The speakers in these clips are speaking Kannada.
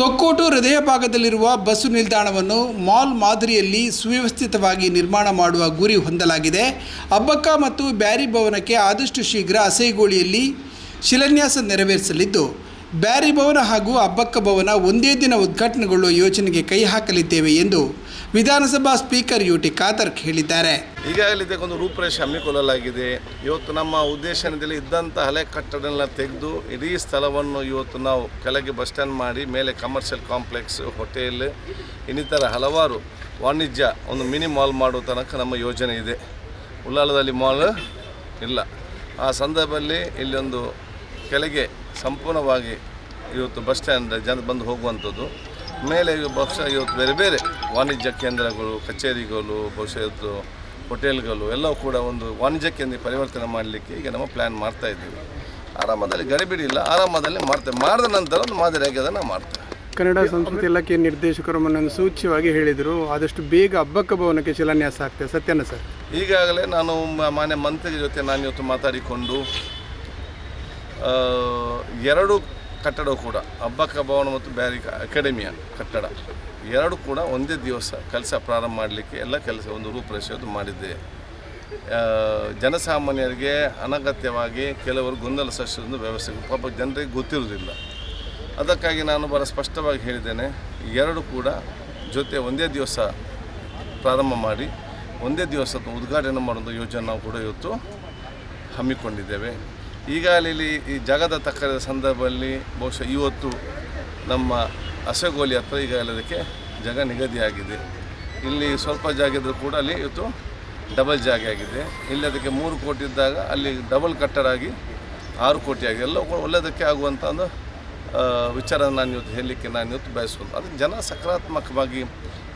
ತೊಕ್ಕೋಟು ಹೃದಯ ಭಾಗದಲ್ಲಿರುವ ಬಸ್ಸು ನಿಲ್ದಾಣವನ್ನು ಮಾಲ್ ಮಾದರಿಯಲ್ಲಿ ಸುವ್ಯವಸ್ಥಿತವಾಗಿ ನಿರ್ಮಾಣ ಮಾಡುವ ಗುರಿ ಹೊಂದಲಾಗಿದೆ. ಅಬ್ಬಕ್ಕ ಮತ್ತು ಬ್ಯಾರಿ ಭವನಕ್ಕೆ ಆದಷ್ಟು ಶೀಘ್ರ ಅಸೈಗೋಳಿಯಲ್ಲಿ ಶಿಲಾನ್ಯಾಸ ನೆರವೇರಿಸಲಿದ್ದು ಬ್ಯಾರಿ ಭವನ ಹಾಗೂ ಅಬ್ಬಕ್ಕ ಭವನ ಒಂದೇ ದಿನ ಉದ್ಘಾಟನೆಗೊಳ್ಳುವ ಯೋಜನೆಗೆ ಕೈ ಹಾಕಲಿದ್ದೇವೆ ಎಂದು ವಿಧಾನಸಭಾ ಸ್ಪೀಕರ್ ಯು ಟಿ ಖಾದರ್ ಹೇಳಿದ್ದಾರೆ. ಈಗಾಗಲೇ ಇದಕ್ಕೊಂದು ರೂಪರೇಷೆ ಹಮ್ಮಿಕೊಳ್ಳಲಾಗಿದೆ. ಇವತ್ತು ನಮ್ಮ ಉದ್ದೇಶದಲ್ಲಿ ಇದ್ದಂಥ ಹಳೆ ಕಟ್ಟಡ ತೆಗೆದು ಇಡೀ ಸ್ಥಳವನ್ನು ಇವತ್ತು ನಾವು ಕೆಳಗೆ ಬಸ್ ಸ್ಟ್ಯಾಂಡ್ ಮಾಡಿ, ಮೇಲೆ ಕಮರ್ಷಿಯಲ್ ಕಾಂಪ್ಲೆಕ್ಸ್, ಹೋಟೆಲ್, ಇನ್ನಿತರ ಹಲವಾರು ವಾಣಿಜ್ಯ ಒಂದು ಮಿನಿ ಮಾಲ್ ಮಾಡುವ ತನಕ ನಮ್ಮ ಯೋಜನೆ ಇದೆ. ಉಳ್ಳಾಲದಲ್ಲಿ ಮಾಲ್ ಇಲ್ಲ. ಆ ಸಂದರ್ಭದಲ್ಲಿ ಇಲ್ಲೊಂದು ಕೆಳಗೆ ಸಂಪೂರ್ಣವಾಗಿ ಇವತ್ತು ಬಸ್ ಸ್ಟ್ಯಾಂಡ್ ಜನ ಬಂದು ಹೋಗುವಂಥದ್ದು. ಮೇಲೆ ಬಹುಶಃ ಇವತ್ತು ಬೇರೆ ಬೇರೆ ವಾಣಿಜ್ಯ ಕೇಂದ್ರಗಳು ಕಚೇರಿಗಳು ಬಹುಶಃ ಇವತ್ತು ಹೋಟೆಲ್ಗಳು ಎಲ್ಲವೂ ಕೂಡ ಒಂದು ವಾಣಿಜ್ಯ ಕೇಂದ್ರ ಪರಿವರ್ತನೆ ಮಾಡಲಿಕ್ಕೆ ಈಗ ನಮ್ಮ ಪ್ಲ್ಯಾನ್ ಮಾಡ್ತಾ ಇದ್ದೀವಿ. ಆರಾಮದಲ್ಲಿ ಗಡಿಬಿಡಿ ಇಲ್ಲ ಆರಾಮದಲ್ಲಿ ಮಾಡ್ತೇವೆ ಮಾಡಿದ ನಂತರ ಒಂದು ಮಾದರಿಯಾಗಿ ಅದನ್ನು ಮಾಡ್ತೇವೆ ಕನ್ನಡ ಸಂಸ್ಕೃತಿ ಇಲಾಖೆ ನಿರ್ದೇಶಕರು ಮೊನ್ನೆ ಸೂಚ್ಯವಾಗಿ ಹೇಳಿದರು ಆದಷ್ಟು ಬೇಗ ಹಬ್ಬಕ್ಕ ಭವನಕ್ಕೆ ಶಿಲಾನ್ಯಾಸ ಆಗ್ತದೆ ಸತ್ಯನ ಸರ್? ಈಗಾಗಲೇ ನಾನು ಮಾನ್ಯ ಮಂತ್ರಿ ಜೊತೆ ನಾನು ಇವತ್ತು ಮಾತಾಡಿಕೊಂಡು ಎರಡು ಕಟ್ಟಡ ಕೂಡ, ಹಬ್ಬಕ್ಕ ಭವನ ಮತ್ತು ಬ್ಯಾರಿ ಅಕಾಡೆಮಿಯ ಕಟ್ಟಡ. ಎರಡು ಕೂಡ ಒಂದೇ ದಿವಸ ಕೆಲಸ ಪ್ರಾರಂಭ ಮಾಡಲಿಕ್ಕೆ ಎಲ್ಲ ಕೆಲಸ ಒಂದು ರೂಪರೇಷೆ ಮಾಡಿದ್ದೆ. ಜನಸಾಮಾನ್ಯರಿಗೆ ಅನಗತ್ಯವಾಗಿ ಕೆಲವರು ಗೊಂದಲ ಸೃಷ್ಟಿಸಿದ ವ್ಯವಸ್ಥೆ ಪಾಪ ಜನರಿಗೆ ಗೊತ್ತಿರುವುದಿಲ್ಲ. ಅದಕ್ಕಾಗಿ ನಾನು ಬಹಳ ಸ್ಪಷ್ಟವಾಗಿ ಹೇಳಿದ್ದೇನೆ, ಎರಡು ಕೂಡ ಜೊತೆ ಒಂದೇ ದಿವಸ ಪ್ರಾರಂಭ ಮಾಡಿ, ಒಂದೇ ದಿವಸ ಉದ್ಘಾಟನೆ ಮಾಡುವಂಥ ಯೋಜನೆ ನಾವು ಕೂಡ ಇವತ್ತು ಹಮ್ಮಿಕೊಂಡಿದ್ದೇವೆ. ಈಗಾಗಲೇ ಈ ಜಾಗದ ತಕ್ಕದ ಸಂದರ್ಭದಲ್ಲಿ ಬಹುಶಃ ಇವತ್ತು ನಮ್ಮ ಅಸಗೋಲಿ ಹತ್ರ ಈಗಾಗಲೇ ಅದಕ್ಕೆ ಜಾಗ ನಿಗದಿಯಾಗಿದೆ. ಇಲ್ಲಿ ಸ್ವಲ್ಪ ಜಾಗ ಇದ್ದರೂ ಕೂಡ ಅಲ್ಲಿ ಇವತ್ತು ಡಬಲ್ ಜಾಗ ಆಗಿದೆ. ಇಲ್ಲಿ ಅದಕ್ಕೆ ಮೂರು ಕೋಟಿ ಇದ್ದಾಗ ಅಲ್ಲಿ ಡಬಲ್ ಕಟ್ಟಡ ಆಗಿ ಆರು ಕೋಟಿ ಆಗಿದೆ. ಎಲ್ಲ ಒಳ್ಳೆಯದಕ್ಕೆ ಆಗುವಂಥ ಒಂದು ವಿಚಾರ ನಾನು ಇವತ್ತು ಹೇಳಲಿಕ್ಕೆ ನಾನು ಇವತ್ತು ಬಯಸೋದು ಅದಕ್ಕೆ ಜನ ಸಕಾರಾತ್ಮಕವಾಗಿ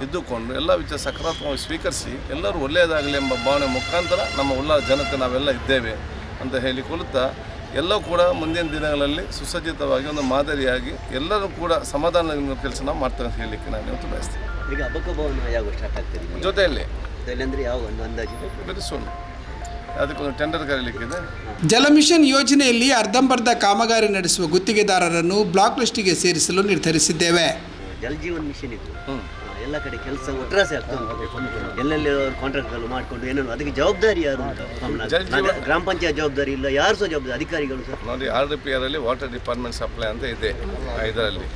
ಇದ್ದುಕೊಂಡು ಎಲ್ಲ ವಿಚಾರ ಸಕಾರಾತ್ಮಕವಾಗಿ ಸ್ವೀಕರಿಸಿ ಎಲ್ಲರೂ ಒಳ್ಳೆಯದಾಗಲಿ ಎಂಬ ಭಾವನೆ ಮುಖಾಂತರ ನಮ್ಮ ಉಲ್ಲಾಸ ಜನತೆ ನಾವೆಲ್ಲ ಇದ್ದೇವೆ. ಅಂತ ಹೇಳಿಕೊಳ್ಳುತ್ತಾ ಎಲ್ಲವೂ ಕೂಡ ಮುಂದಿನ ದಿನಗಳಲ್ಲಿ ಸುಸಜ್ಜಿತವಾಗಿ ಒಂದು ಮಾದರಿಯಾಗಿ ಎಲ್ಲರೂ ಕೂಡ ಸಮಾಧಾನ ಕೆಲಸ ನಾವು ಮಾಡ್ತೇವೆ ಅಂತ ಹೇಳಲಿಕ್ಕೆ ನಾನು ಇವತ್ತು ಬಯಸ್ತೇನೆ. ಈಗ ಅಬ್ಬಕ್ಕ ಭವನ ಯಾವಾಗ ಸ್ಟಾರ್ಟ್ ಆಗ್ತದೆ? ಜೊತೆಯಲ್ಲಿ. ಅಂದ್ರೆ ಯಾವ ಒಂದು ಅಂದಾಜು ಬೆರೆಸೋಣ ಅದಕ್ಕೊಂದು ಟೆಂಡರ್ ಕರೀಲಿಕ್ಕಿದೆ. ಜಲಮಿಷನ್ ಯೋಜನೆಯಲ್ಲಿ ಅರ್ಧಂಬರ್ಧ ಕಾಮಗಾರಿ ನಡೆಸುವ ಗುತ್ತಿಗೆದಾರರನ್ನು ಬ್ಲಾಕ್ ಲಿಸ್ಟಿಗೆ ಸೇರಿಸಲು ನಿರ್ಧರಿಸಿದ್ದೇವೆ. ಜಲಜೀವನ್ ಮಿಷನ್ ಇದು. ಎಲ್ಲ ಕಡೆ ಕೆಲಸ ಒಟ್ರಾಸೆ ಆಗ್ತಾ ಉಂಟು ಎಲ್ಲೆಲ್ಲಿ ಕಾಂಟ್ರಾಕ್ಟ್ಗಳು ಮಾಡಿಕೊಂಡು ಏನೇನು ಅದಕ್ಕೆ ಜವಾಬ್ದಾರಿ ಯಾರು ಅಂತ ಗ್ರಾಮ ಪಂಚಾಯತ್ ಜವಾಬ್ದಾರಿ ಇಲ್ಲ ಯಾರು ಸಹ ಜವಾಬ್ದಾರಿ ಅಧಿಕಾರಿಗಳು ಸಹ? ನೋಡಿ ಆರ್ ಡಿ ಪಿ ಆರಲ್ಲಿ ವಾಟರ್ ಡಿಪಾರ್ಟ್ಮೆಂಟ್ ಸಪ್ಲೈ ಅಂತ ಇದೆ ಇದರಲ್ಲಿ.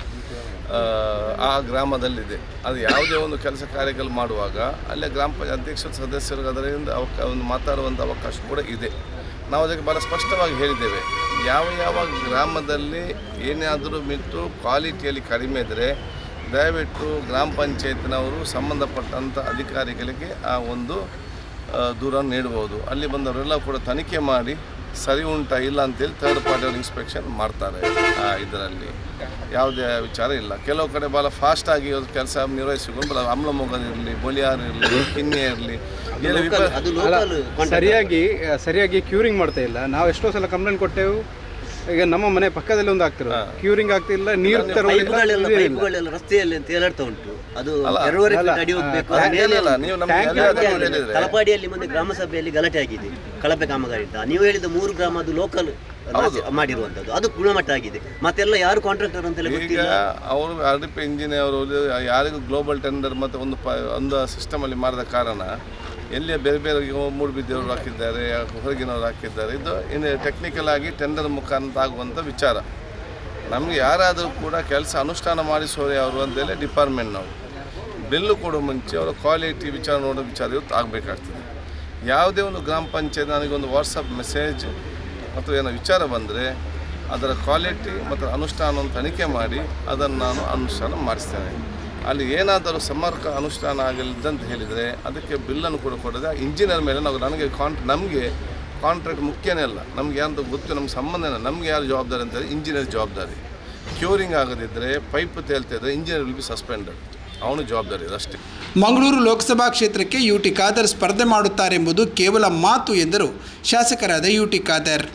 ಆ, ಗ್ರಾಮದಲ್ಲಿದೆ. ಅದು ಯಾವುದೇ ಒಂದು ಕೆಲಸ ಕಾರ್ಯಗಳು ಮಾಡುವಾಗ ಅಲ್ಲೇ ಗ್ರಾಮ ಪಂಚಾಯತ್ ಅಧ್ಯಕ್ಷ ಸದಸ್ಯರು ಅದರಿಂದ ಅವಕ ಒಂದು ಮಾತಾಡುವಂಥ ಅವಕಾಶ ಕೂಡ ಇದೆ. ನಾವು ಅದಕ್ಕೆ ಭಾಳ ಸ್ಪಷ್ಟವಾಗಿ ಹೇಳಿದ್ದೇವೆ ಯಾವ ಯಾವ ಗ್ರಾಮದಲ್ಲಿ ಏನಾದರೂ ಮಿತ್ತು ಕ್ವಾಲಿಟಿಯಲ್ಲಿ ಕಡಿಮೆ ಇದ್ದರೆ ದಯವಿಟ್ಟು ಗ್ರಾಮ ಪಂಚಾಯತ್ನವರು ಸಂಬಂಧಪಟ್ಟಂಥ ಅಧಿಕಾರಿಗಳಿಗೆ ಆ ಒಂದು ದೂರನ್ನು ದೂರ ನೀಡ್ಬೋದು ಅಲ್ಲಿ ಬಂದವರೆಲ್ಲ ಕೂಡ ತನಿಖೆ ಮಾಡಿ ಸರಿ ಉಂಟಾ ಇಲ್ಲ ಅಂತೇಳಿ ಥರ್ಡ್ ಪಾರ್ಟಿ ಇನ್ಸ್ಪೆಕ್ಷನ್ ಮಾಡ್ತಾರೆ ಆ ಇದರಲ್ಲಿ. ಯಾವುದೇ ವಿಚಾರ ಇಲ್ಲ. ಕೆಲವು ಕಡೆ ಭಾಳ ಫಾಸ್ಟಾಗಿ ಕೆಲಸ ನಿರ್ವಹಿಸಿಕೊಂಡು ಅಮ್ಲ ಇರಲಿ ಬೊಲಿಯಾರ್ ಇರಲಿ ಕಿನ್ನೆ ಇರಲಿ ಸರಿಯಾಗಿ ಸರಿಯಾಗಿ ಕ್ಯೂರಿಂಗ್ ಮಾಡ್ತಾ ಇಲ್ಲ. ನಾವು ಎಷ್ಟೋ ಸಲ ಕಂಪ್ಲೇಂಟ್ ಕೊಟ್ಟೆವು. ಈಗ ನಮ್ಮ ಮನೆ ಪಕ್ಕದಲ್ಲಿ ಒಂದು ಆಗ್ತಿರೋ ಕ್ಯೂರಿಂಗ್ ಆಗ್ತಿಲ್ಲ ನೀರು ಪೈಪ್ಗಳೆಲ್ಲ ರಸ್ತೆಯಲ್ಲಿ ಅಂತ ತೇಲಾಡ್ತಾ ಉಂಟು. ಅದು ಎರಡೂವರೆ ಫೀಟ್ ಅಡಿ ಹೋಗ್ಬೇಕು ತಲಪಾಡಿಯಲ್ಲಿ ಮೊನ್ನೆ ಗ್ರಾಮ ಸಭೆಯಲ್ಲಿ ಗಲಾಟೆ ಆಗಿದೆ ಕಳಪೆ ಕಾಮಗಾರಿ ಅಂತ ನೀವು ಹೇಳಿದ ಮೂರು ಗ್ರಾಮ ಅದು ಲೋಕಲ್ ಮಾಡಿರುವಂತದ್ದು ಅದು ಗುಣಮಟ್ಟ ಆಗಿದೆ. ಮತ್ತೆಲ್ಲ ಯಾರು ಕಾಂಟ್ರಾಕ್ಟರ್ ಅಂತ ಈಗ ಅವರು ಆರ್ ಡಿ ಪಿ ಇಂಜಿನಿಯರ್ ಅವರು ಯಾರಿಗೂ ಗ್ಲೋಬಲ್ ಟೆಂಡರ್ ಮತ್ತೆ ಒಂದು ಒಂದು ಸಿಸ್ಟಮ್ ಅಲ್ಲಿ ಮಾಡಿದ ಕಾರಣ ಎಲ್ಲಿ ಬೇರೆ ಬೇರೆ ಮೂಡುಬಿದ್ದವರು ಹಾಕಿದ್ದಾರೆ, ಹೊರಗಿನವರು ಹಾಕಿದ್ದಾರೆ, ಇದು ಇನ್ನು ಟೆಕ್ನಿಕಲ್ ಆಗಿ ಟೆಂಡರ್ ಮುಖಾಂತರ ಆಗುವಂಥ ವಿಚಾರ. ನಮಗೆ ಯಾರಾದರೂ ಕೂಡ ಕೆಲಸ ಅನುಷ್ಠಾನ ಮಾಡಿಸೋರೆ ಅವರು ಅಂತೇಳಿ ಡಿಪಾರ್ಟ್ಮೆಂಟ್ನವರು ಬಿಲ್ಲು ಕೊಡೋ ಮುಂಚೆ ಅವರ ಕ್ವಾಲಿಟಿ ವಿಚಾರ ನೋಡೋ ವಿಚಾರ ಇವತ್ತು ಆಗಬೇಕಾಗ್ತದೆ. ಯಾವುದೇ ಒಂದು ಗ್ರಾಮ ಪಂಚಾಯತ್ ನನಗೊಂದು ವಾಟ್ಸಪ್ ಮೆಸೇಜ್ ಅಥವಾ ಏನೋ ವಿಚಾರ ಬಂದರೆ ಅದರ ಕ್ವಾಲಿಟಿ ಮತ್ತು ಅನುಷ್ಠಾನವನ್ನು ತನಿಖೆ ಮಾಡಿ ಅದನ್ನು ನಾನು ಅನುಷ್ಠಾನ ಮಾಡಿಸ್ತೇನೆ. ಅಲ್ಲಿ ಏನಾದರೂ ಸಮರ್ಕ ಅನುಷ್ಠಾನ ಆಗಲಿದ್ದಂತ ಹೇಳಿದರೆ ಅದಕ್ಕೆ ಬಿಲ್ಲನ್ನು ಕೂಡ ಕೊಡದೆ ಇಂಜಿನಿಯರ್ ಮೇಲೆ ನಾವು ನನಗೆ ಕಾಂಟ್ ನಮಗೆ ಕಾಂಟ್ರಾಕ್ಟ್ ಮುಖ್ಯನೇ ಅಲ್ಲ. ನಮಗೆ ಅಂತ ಗೊತ್ತು ನಮ್ಗೆ ಸಂಬಂಧನೇ ನಮಗೆ ಯಾರು ಜವಾಬ್ದಾರಿ ಅಂತೇಳಿ ಇಂಜಿನಿಯರ್ ಜವಾಬ್ದಾರಿ. ಕ್ಯೂರಿಂಗ್ ಆಗದಿದ್ದರೆ ಪೈಪ್ ತೇಲ್ತಾ ಇದ್ದರೆ ಇಂಜಿನಿಯರ್ ವಿಲ್ ಬಿ ಸಸ್ಪೆಂಡೆಡ್ ಅವನು ಜವಾಬ್ದಾರಿ ಇದೆ ಅಷ್ಟೇ. ಮಂಗಳೂರು ಲೋಕಸಭಾ ಕ್ಷೇತ್ರಕ್ಕೆ ಯು ಟಿ ಖಾದರ್ ಸ್ಪರ್ಧೆ ಮಾಡುತ್ತಾರೆಂಬುದು ಕೇವಲ ಮಾತು ಎಂದರು ಶಾಸಕರಾದ ಯು ಟಿ ಖಾದರ್.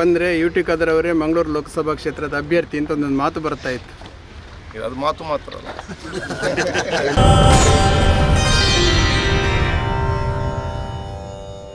ಬಂದರೆ ಯು ಟಿ ಖಾದರ್ ಅವರೇ ಮಂಗಳೂರು ಲೋಕಸಭಾ ಕ್ಷೇತ್ರದ ಅಭ್ಯರ್ಥಿ ಅಂತ ಒಂದೊಂದು ಮಾತು ಬರ್ತಾ ಇತ್ತು. ಅದು ಮಾತು ಮಾತ್ರ ಅಲ್ಲ